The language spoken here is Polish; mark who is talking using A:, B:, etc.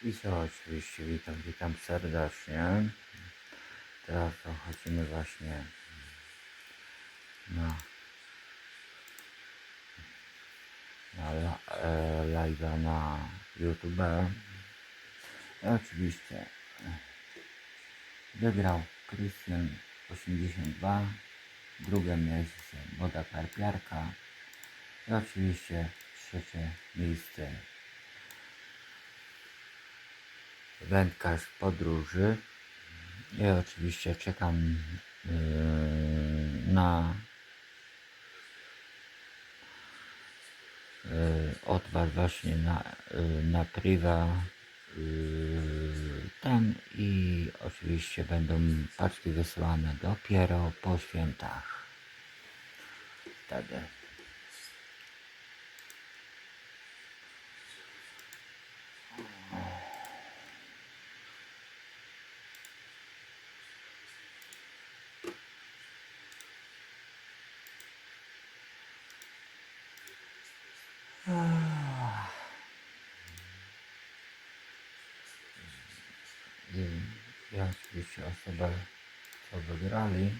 A: wpisał. Oczywiście witam, witam serdecznie. Teraz dochodzimy właśnie na, na la- e, live'a na YouTube. I oczywiście wygrał Krystian 82, drugie miejsce Boda Karpiarka i oczywiście trzecie miejsce wędkarz podróży. Ja oczywiście czekam yy, na yy, od Was właśnie na, yy, na priwa yy, tam i oczywiście będą paczki wysyłane dopiero po świętach. Wtedy. I ja oczywiście osobę, co wygrali,